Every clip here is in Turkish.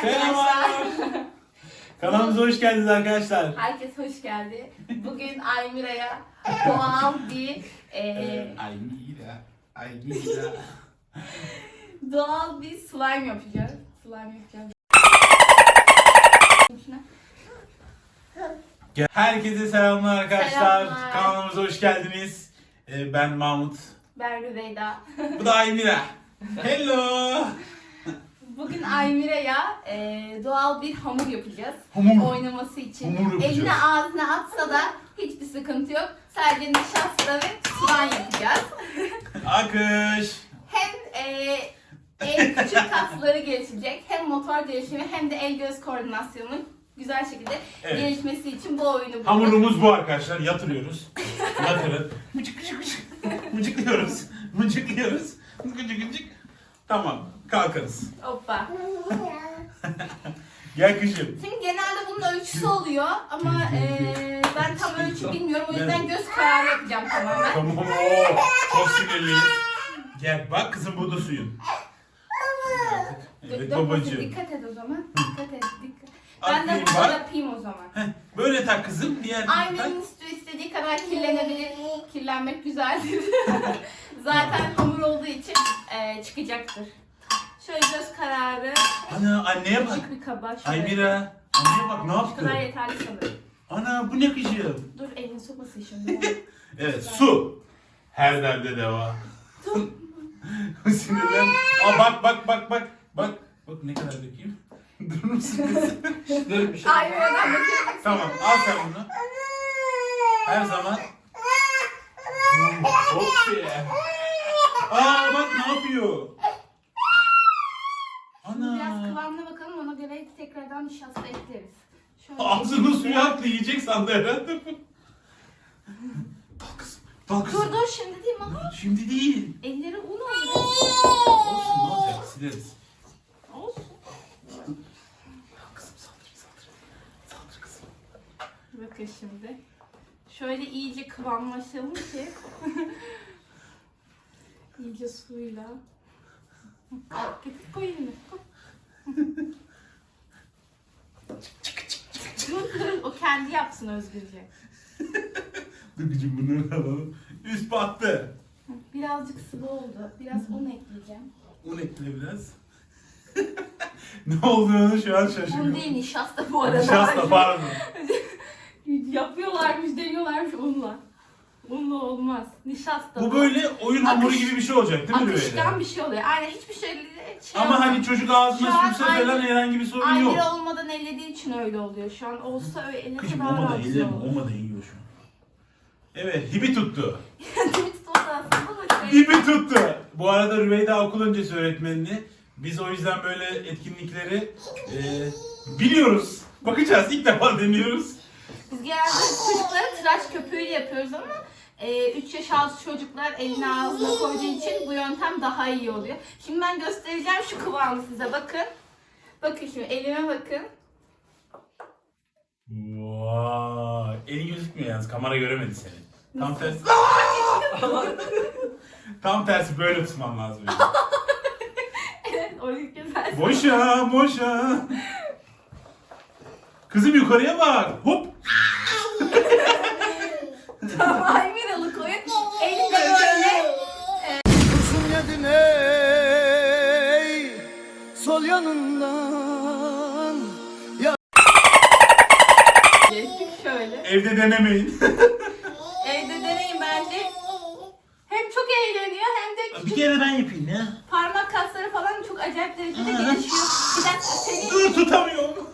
Selamlar. Kanalımıza hoş geldiniz arkadaşlar. Herkes hoş geldi. Bugün Aymira'ya doğal bir e, Ay Mira, ay Mira. doğal bir slime yapacağız. Slime yapacağız. Herkese selamlar arkadaşlar. Selamlar. Kanalımıza hoş geldiniz. Ee, ben Mahmut. Ben Rüveyda. Bu da Aymira. Hello. Bugün Aymira'ya e, doğal bir hamur yapacağız. Hamur. Oynaması için. Hamur yapacağız. Eline ağzına atsa da hiçbir sıkıntı yok. Sadece nişasta ve slime yapacağız. Akış. hem e, el küçük kasları gelişecek, hem motor gelişimi hem de el göz koordinasyonu güzel şekilde Evet. gelişmesi için bu oyunu bulduk. Hamurumuz bu arkadaşlar. Yatırıyoruz. Yatırın. Mıcık mıcık mıcık. Mıcıklıyoruz. Mıcıklıyoruz. Gıcık gıcık. Tamam. Kalkarız. Hoppa. Gel kızım. Şimdi genelde bunun ölçüsü oluyor ama e, ben tam ölçü bilmiyorum o yüzden göz kararı yapacağım tamamen. Tamam o. Çok sinirliyiz. Gel bak kızım bu da suyun. Evet dök babacığım. Dikkat et o zaman. Dikkat et. Dikkat. Ben de Aferin bunu bak. yapayım o zaman. Heh, böyle tak kızım. Diğer tak. Aynen istiyor istediği kadar kirlenebilir. Kirlenmek güzeldir. Zaten hamur olduğu için e, çıkacaktır. Şöyle göz kararı Ana anneye bak. küçük bir kaba şöyle. Aymira. Anneye bak ne Şu kadar yaptı? yeterli sanırım. Ana bu ne kızım? Dur elini sokmasın şimdi. Evet su. Her derde deva. Sinirlen. Aa bak bak bak bak. Bak. Bak ne kadar dökeyim. Durur musun? Dur bir şey. Ay bakayım. Tamam al sen bunu. Her zaman. Hmm, Hop ya. Aa bak ne yapıyor? Biraz Ana. kıvamına bakalım ona göre tekrardan nişasta ekleriz. Ağzını suya attı yiyecek sandı herhalde. Dal kızım. Dal Dur kızım. dur şimdi değil mi? Şimdi değil. Elleri un oldu. Olsun ne olacak sileriz. Olsun. Dal kızım saldır saldır. Saldır kızım. Bakın şimdi. Şöyle iyice kıvamlaşalım ki. iyice suyla. Al, getir koy elini. O kendi yapsın özgürce. Dur bunu alalım. Üst battı. Birazcık sıvı oldu. Biraz un ekleyeceğim. Un ekle biraz. ne olduğunu şu an Un şaşırıyorum. değil nişasta bu arada. Nişasta pardon. Yapıyorlarmış, deniyorlarmış unla. Unla olmaz. Nişasta. Bu böyle oyun hamuru gibi bir şey olacak değil mi böyle? Akışkan bir şey oluyor. Aynen hiçbir şey, şey Ama hani çocuk ağzına an sürse falan herhangi bir sorun Aynı yok. olmadan ellediği için öyle oluyor. Şu an olsa öyle ellese Kızım daha olmadan rahatsız elim olur. olmadan yiyor şu an. Evet hibi tuttu. Tweet olsa aslında da şey. Hibi tuttu. Bu arada Rüveyda okul öncesi öğretmenini. Biz o yüzden böyle etkinlikleri e, biliyoruz. Bakacağız ilk defa deniyoruz. Biz genelde çocuklara tıraş köpüğüyle yapıyoruz ama 3 yaş altı çocuklar elini ağzına koyduğu için bu yöntem daha iyi oluyor. Şimdi ben göstereceğim şu kıvamı size bakın. Bakın şimdi elime bakın. Vay. Elin gözükmüyor yalnız kamera göremedi seni. Tam tersi. Tam tersi böyle tutman lazım. yani. Evet o güzel. boşa boşa. Kızım yukarıya bak. Hop. Yanından Geçtik şöyle. Evde denemeyin. Evde deneyin bence. Hem çok eğleniyor hem de bir küçük kere ben yapayım ya. parmak kasları falan çok acayip derecede Aha. gelişiyor. Bir dakika seni Dur tutamıyorum.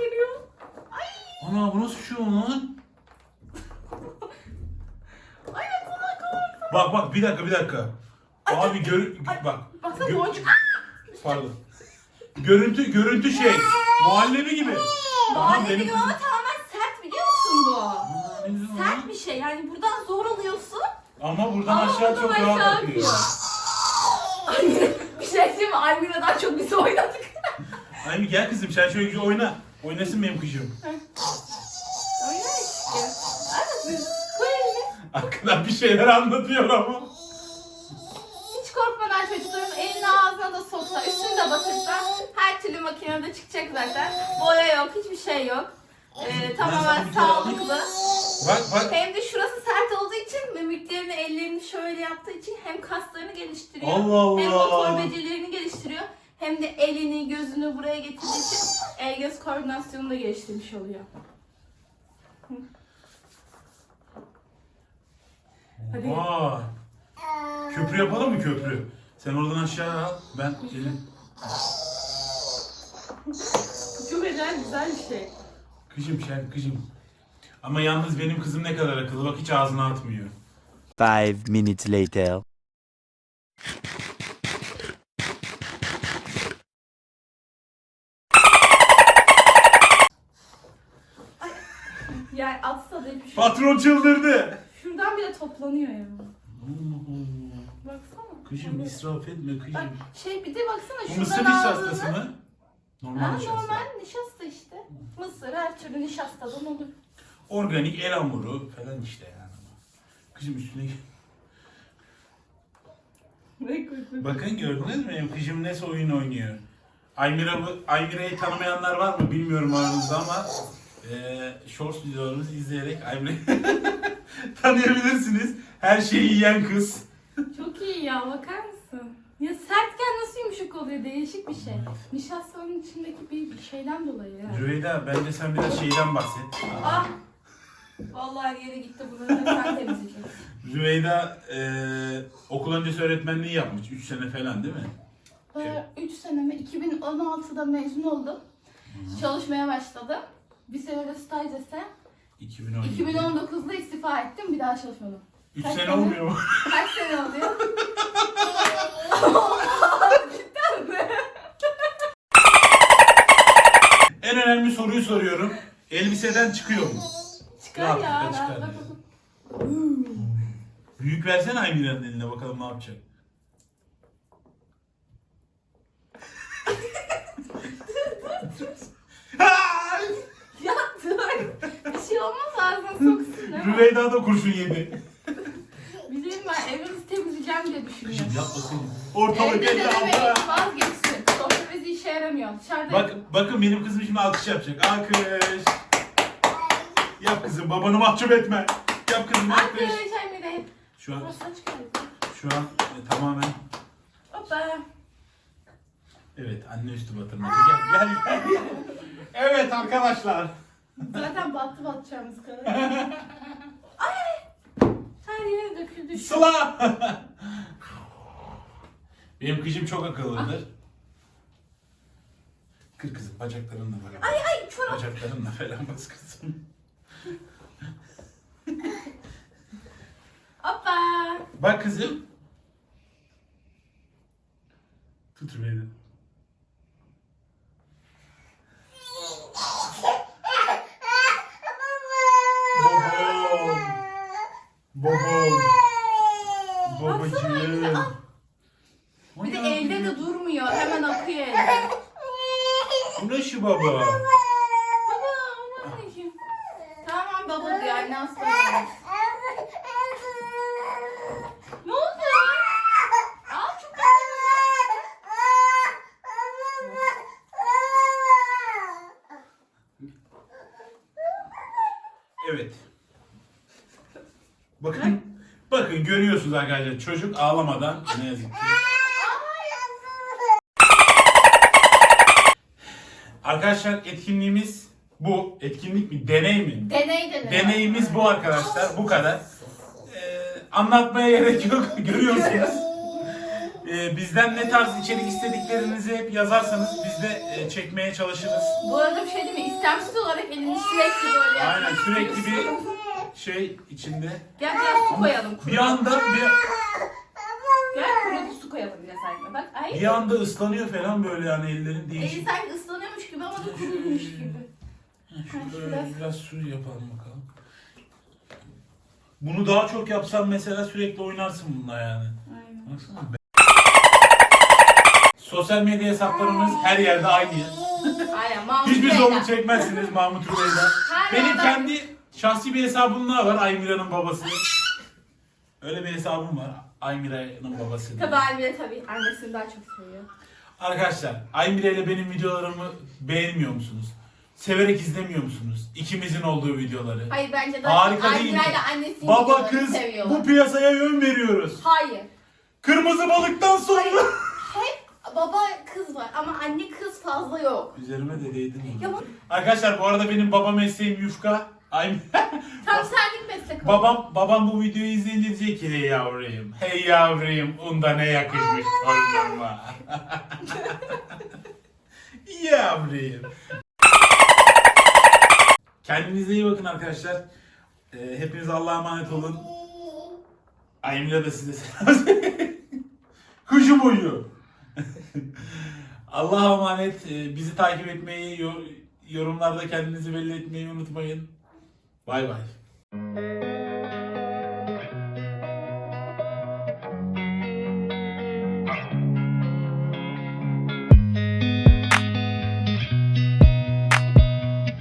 geliyor. Ay, Ana bu nasıl bir şey lan? ay. Bak bak bir dakika bir dakika. Abi gör bak. Baksana Gö- boncuk. Pardon. Görüntü görüntü şey. Muhallebi gibi. Muhallebi benim gibi kızım. ama tamamen sert biliyor musun bu? Sert bir şey yani buradan zor alıyorsun. Ama buradan Ama aşağı buradan çok aşağı rahat akıyor. akıyor. Ay, bir şey diyeyim mi? Almira'dan çok biz oynadık. Ay gel kızım sen şöyle güzel oyna. Oynasın benim kızım. Oyna işte. Hadi koy elini. Arkadan bir şeyler anlatıyor ama. Hiç korkmadan çocukların elini ağzına da soksa, üstünü de batırsa makinede çıkacak zaten. Boya yok, hiçbir şey yok. Ee, tamamen sağlıklı. Bak bak. Hem de şurası sert olduğu için mimiklerini, ellerini şöyle yaptığı için hem kaslarını geliştiriyor. Allah Hem Allah. motor becerilerini geliştiriyor. Hem de elini, gözünü buraya getirdiği için el göz koordinasyonunu da geliştirmiş oluyor. Hı. Hadi. Vay. Köprü yapalım mı köprü? Sen oradan aşağı al. Ben gelin. Çok acayip güzel bir şey. Kızım sen kızım. Ama yalnız benim kızım ne kadar akıllı. Bak hiç ağzına atmıyor. Five minutes later. Yani atsa da hiçbir şey. Patron çıldırdı. Şuradan bile toplanıyor ya. Allah Allah. Baksana. Kızım israf etme Bak kızım. şey bir de baksana Bu şuradan mısır aldığını- nişastası mı? Normal Ha, nişasta. normal nişasta işte. Mısır her türlü nişastadan olur. Organik el hamuru falan işte yani. Kızım üstüne Bakın gördünüz mü? Benim kızım nasıl oyun oynuyor. Aymira, Aymira'yı tanımayanlar var mı bilmiyorum aranızda ama e, shorts videolarımızı izleyerek Aymira'yı tanıyabilirsiniz. Her şeyi yiyen kız. Çok iyi ya bakar? Ya sertken nasıl yumuşak oluyor değişik bir şey. Nişastanın içindeki bir şeyden dolayı yani. Rüveyda bence sen biraz şeyden bahset. Ah! Vallahi yere gitti bunları da sen temizleyeceksin. Rüveyda e, okul öncesi öğretmenliği yapmış. 3 sene falan değil mi? 3 senemi 2016'da mezun oldum. Çalışmaya başladım. Bir sene de staj ise 2017. 2019'da istifa ettim bir daha çalışmadım. 3 Kaç sene sene? olmuyor mu? Kaç sene oluyor? Soruyu soruyorum. Elbiseden çıkıyor mu? Çıkar ya. çıkar Bak, bak, diyor. bak. Büyük versene Aymira'nın eline bakalım ne yapacak. Ay! Ya dur. Bir şey olmaz ağzına soksun değil mi? Rüveyda da kurşun yedi. Bileyim ben evimizi temizleyeceğim diye düşünüyorum. Yap bakayım. Ortalık Evde elde denemeyin abla. vazgeçsin. Sofra bezi işe yaramıyor. Dışarıda Bak, bakın benim kızım şimdi alkış yapacak. Alkış. Yap kızım babanı mahcup etme. Yap kızım alkış. Arkadaş Emre. Şu an, Burası açık kaldı. şu an e, tamamen Hoppa. evet anne üstü batırmadı. Gel gel gel. Evet arkadaşlar. Zaten battı batacağımız kadar. Ay! Her yere döküldü. Sıla. Benim kızım çok akıllıdır. Kır kızım bacaklarınla böyle. Ay ay çorap. Bacaklarınla falan bas kızım. Hoppa. Bak kızım. Tut beni. Babam. Babam. Baksana elinde, Babacığım. al. O Bir de ne elde yapıyor? de durmuyor. Hemen akıyor elde. Bu ne şu baba? Baba aman anneciğim. Tamam baba diyor anne hasta. Ne oldu ya? Aa çok Evet. Bakın. Bakın görüyorsunuz arkadaşlar çocuk ağlamadan ne yazık ki. Arkadaşlar etkinliğimiz bu. Etkinlik mi? Deney mi? Deney deney. Deneyimiz bu arkadaşlar. Bu kadar. Ee, anlatmaya gerek yok. Görüyorsunuz. Ee, bizden ne tarz içerik istediklerinizi hep yazarsanız biz de e, çekmeye çalışırız. Bu arada bir şey değil mi? İstemsiz olarak elini sürekli böyle Aynen sürekli bir. Şey içinde. Gel biraz su koyalım. Kuru. Bir anda bir, Gel kuru su koyalım biraz anne. Bak ay. bir anda ıslanıyor falan böyle yani ellerin Eli değişik. sanki ıslanıyormuş gibi ama da kuruymuş gibi. Şöyle biraz su yapalım bakalım. Bunu daha çok yapsam mesela sürekli oynarsın bununla yani. Aynen. Baksana be. Sosyal medya hesaplarımız her yerde aynı. Aynen. Mahmut Hiçbir Bey'den. zorluk çekmezsiniz Mahmut Rüveyda. Her Benim yerden- kendi şahsi bir hesabım daha var Aymira'nın babası. Öyle bir hesabım var Aymira'nın babası. diye. Tabii Almira tabii. Annesini daha çok seviyor. Arkadaşlar Aymire ile benim videolarımı beğenmiyor musunuz? Severek izlemiyor musunuz? İkimizin olduğu videoları. Hayır bence daha Harika değil mi? Aymira ile annesinin Baba kız seviyorlar. bu piyasaya yön veriyoruz. Hayır. Kırmızı balıktan sonra. Hep baba kız var ama anne kız fazla yok. Üzerime de değdin mi? Ya bu- Arkadaşlar bu arada benim baba mesleğim yufka. Ay Tam senlik meslek oldu. babam babam bu videoyu izleyince diyecek ki hey yavrum, hey yavrum, unda ne yakışmış torunuma. yavrum. Kendinize iyi bakın arkadaşlar. Ee, hepiniz Allah'a emanet olun. Aymila da size selam Kuşum uyu. Allah'a emanet. Ee, bizi takip etmeyi, yo- yorumlarda kendinizi belli etmeyi unutmayın. Bay bay.